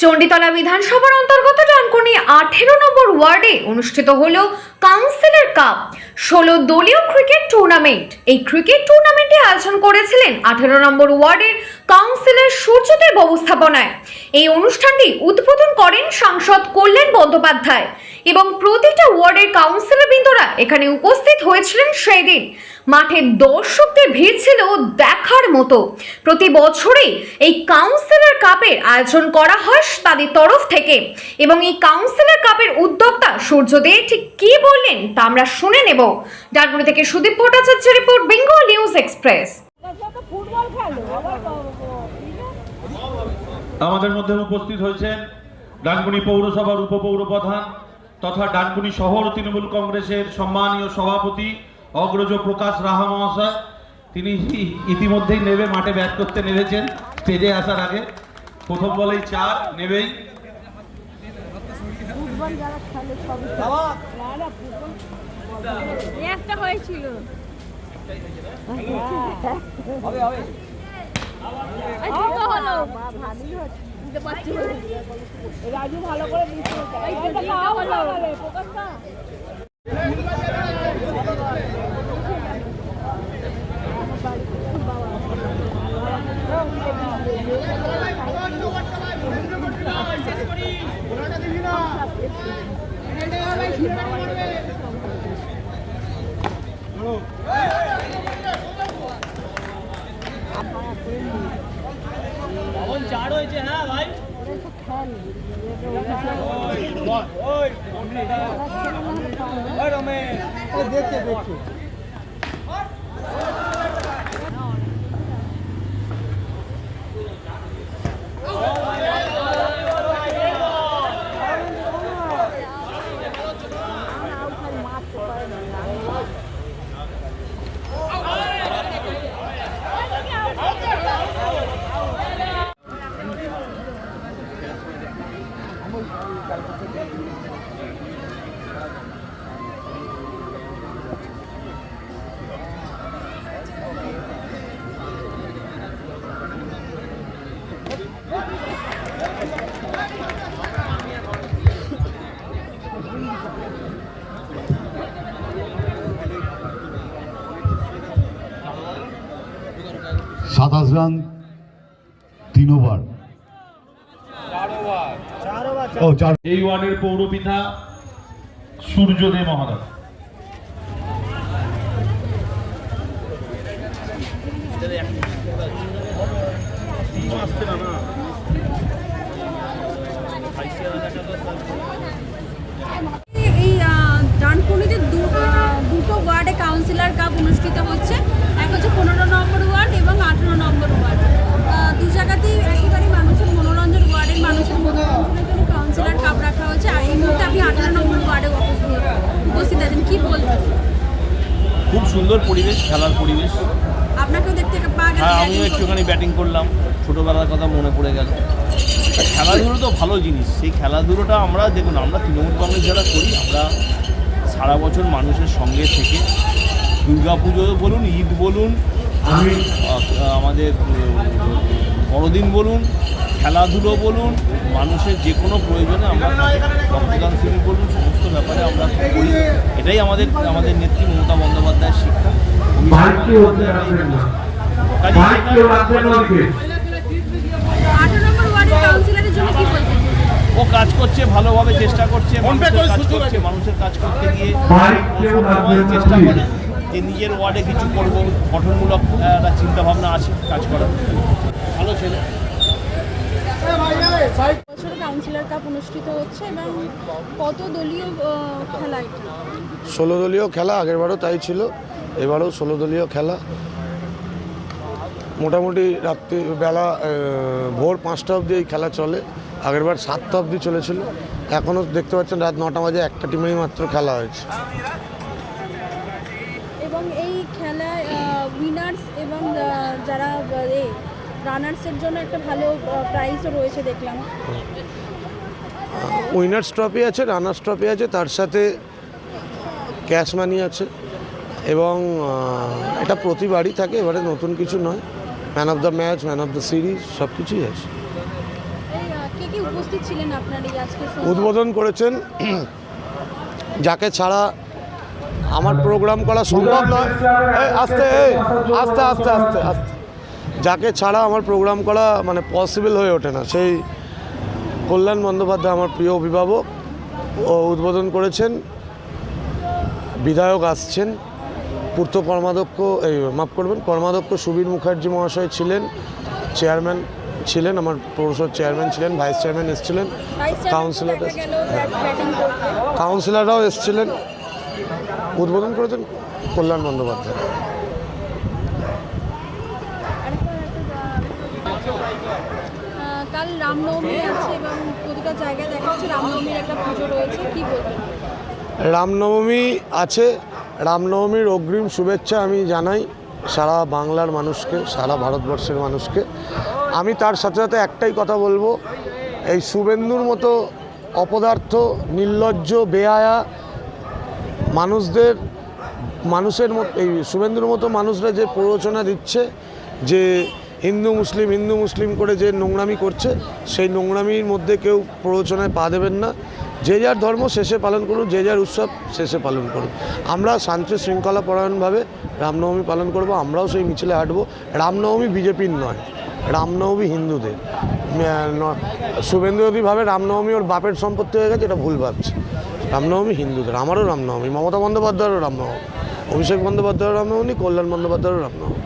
চণ্ডীতলা বিধানসভার অন্তর্গত ডানকুনি আঠেরো নম্বর ওয়ার্ডে অনুষ্ঠিত হল কাউন্সিলের কাপ। ষোলো দলীয় ক্রিকেট টুর্নামেন্ট। এই ক্রিকেট টুর্নামেন্টে আয়োজন করেছিলেন আঠেরো নম্বর ওয়ার্ডের কাউন্সিলের সূর্যদেব ব্যবস্থাপনায় এই অনুষ্ঠানটি উদ্বোধন করেন সাংসদ কল্যাণ বন্দ্যোপাধ্যায়। এবং প্রতিটা ওয়ার্ডের কাউন্সিলর বৃন্দরা এখানে উপস্থিত হয়েছিলেন সেই দিন মাঠে দর্শকদের ভিড় ছিল দেখার মতো। প্রতি বছরই এই কাউন্সিলর কাপের আয়োজন করা হয় তাদের তরফ থেকে। এবং এই কাউন্সিলর কাপের উদ্যোক্তা সূর্যদেব ঠিক কি বললেন তা আমরা শুনে নেব। ডানকুনি থেকে Sudip Bhattacharya report Bengal news express আমাদের মধ্যে উপস্থিত হয়েছেন ডানকুনি পৌরসভার উপপৌরপ্রধান তথা ডানকুনি শহর তৃণমূল কংগ্রেসের সম্মানীয় সভাপতি অগ্রজ প্রকাশ রাহা মহাশয় তিনি ইতিমধ্যেই নেবে মাঠে ব্যাট করতে নেমেছেন স্টেজে আসার আগে। প্রথম বলেই চার নেবেই। একটা হয়েছিল এই দুটো হলো দিতে পারছি রাজু ভালো করে দিচ্ছে এই দুটো খাওয়া হলো সাতাশ রান তিন ওভার। এই ওয়ার্ডের পৌরপিতা সূর্যদেব মহারাজ এই আহ, ডানকুনিতে দুটো ওয়ার্ডে কাউন্সিলর কাপ অনুষ্ঠিত হচ্ছে পনেরো নম্বর ওয়ার্ড এবং আঠেরো নম্বর ওয়ার্ড আহ, দু জায়গাতেই একেবারে মানুষের মনোরঞ্জন ওয়ার্ডের মানুষের মনোরঞ্জনের জন্য কাউন্সিলর কাপ রাখা হয়েছে আর এই মুহূর্তে আপনি আঠেরো নম্বর ওয়ার্ডে উপস্থিত। উপস্থিত আছেন। কী বলবেন? খুব সুন্দর পরিবেশ খেলার পরিবেশ। আপনাকেও দেখতে পাওয়া হ্যাঁ আমিও একটুখানি ব্যাটিং করলাম। ছোটোবেলার কথা মনে পড়ে গেল। খেলাধুলো তো ভালো জিনিস। সেই খেলাধুলোটা আমরা দেখুন আমরা তৃণমূল কংগ্রেস যারা করি আমরা সারা বছর মানুষের সঙ্গে থেকে দুর্গা পুজো বলুন ঈদ বলুন আমাদের বড়দিন বলুন খেলাধুলো বলুন মানুষের যে কোনো প্রয়োজনে আমরা রক্তদান শিবির বলুন সমস্ত ব্যাপারে আমরা করি। এটাই আমাদের আমাদের নেত্রী মমতা বন্দ্যোপাধ্যায়ের শিক্ষা। কাজেই আঠেরো নম্বর ওয়ার্ডের কাউন্সিলরের জন্য কী বলবেন ও কাজ করছে ভালোভাবে চেষ্টা করছে মানুষের কাজ মানুষের কাজ করতে গিয়ে চেষ্টা করে যে নিজের ওয়ার্ডে কিছু করব। গঠনমূলক একটা চিন্তা ভাবনা আছে কাজ করার। ভালো ছেলে। বছর কাউন্সিলর কাপ অনুষ্ঠিত হচ্ছে এবং কত দলীয় খেলা ষোলো দলীয় খেলা আগেরবারও তাই ছিল এবারও ষোলো দলীয় খেলা। মোটামুটি রাত্রি বেলা ভোর পাঁচটা অবধি এই খেলা চলে আগেরবার সাতটা অবধি চলেছিল। এখনও দেখতে পাচ্ছেন রাত নটা বাজে একটা টিমেই মাত্র খেলা হয়েছে। এবং এই খেলায় উইনার্স এবং যারা রানার্সের জন্য একটা ভালো প্রাইজও রয়েছে দেখলাম। উইনার্স ট্রফি আছে রানার্স ট্রফি আছে তার সাথে ক্যাশ মানি আছে এবং এটা প্রতিবারই থাকে এবারে নতুন কিছু নয়। Man of the match man of the series সব কিছুই আছে। উদ্বোধন করেছেন যাকে ছাড়া আমার প্রোগ্রাম করা সম্ভব নয়। আস্তে আস্তে আস্তে আস্তে আস্তে। যাকে ছাড়া আমার প্রোগ্রাম করা মানে পসিবল হয়ে ওঠে না। সেই কল্যাণ বন্দ্যোপাধ্যায় আমার প্রিয় অভিভাবক ও উদ্বোধন করেছেন বিধায়ক আসছেন পূর্ত কর্মাধ্যক্ষ এই মাফ করবেন কর্মাধ্যক্ষ সুবীর মুখার্জি মহাশয় ছিলেন চেয়ারম্যান ছিলেন আমার পৌরসভার চেয়ারম্যান ছিলেন ভাইস চেয়ারম্যান এসেছিলেন কাউন্সিলর কাউন্সিলররাও এসেছিলেন উদ্বোধন করেছেন কল্যাণ বন্দ্যোপাধ্যায়। রামনবমী আছে রামনবমীর অগ্রিম শুভেচ্ছা আমি জানাই সারা বাংলার মানুষকে, সারা ভারতবর্ষের মানুষকে। আমি তার সাথে সাথে একটাই কথা বলব, এই শুভেন্দুর মতো অপদার্থ, নির্লজ্জ বেহায়া মানুষদের, মানুষের মতো এই শুভেন্দুর মতো মানুষরা যে প্ররোচনা দিচ্ছে, যে হিন্দু, মুসলিম হিন্দু, মুসলিম করে যে নোংরামি করছে, সেই নোংরামির মধ্যে কেউ প্ররোচনায় পা দেবেন না। যে যার ধর্ম শেষে পালন করুন যে যার উৎসব শেষে পালন করুন আমরা শান্তি শৃঙ্খলা পরায়ণভাবে রামনবমী পালন করব, আমরাও সেই মিছিলে হাঁটবো। রামনবমী বিজেপির নয়, রামনবমী হিন্দুদের। শুভেন্দু যদি ভাবে রামনবমী ওর বাপের সম্পত্তি হয়ে গেছে, এটা ভুল ভাবছে। রামনবমী হিন্দুদের, আমারও রামনবমী, মমতা বন্দ্যোপাধ্যায়েরও রামনবমী, অভিষেক বন্দ্যোপাধ্যায়ের রামনবমী, কল্যাণ বন্দ্যোপাধ্যায়েরও রামনবমী।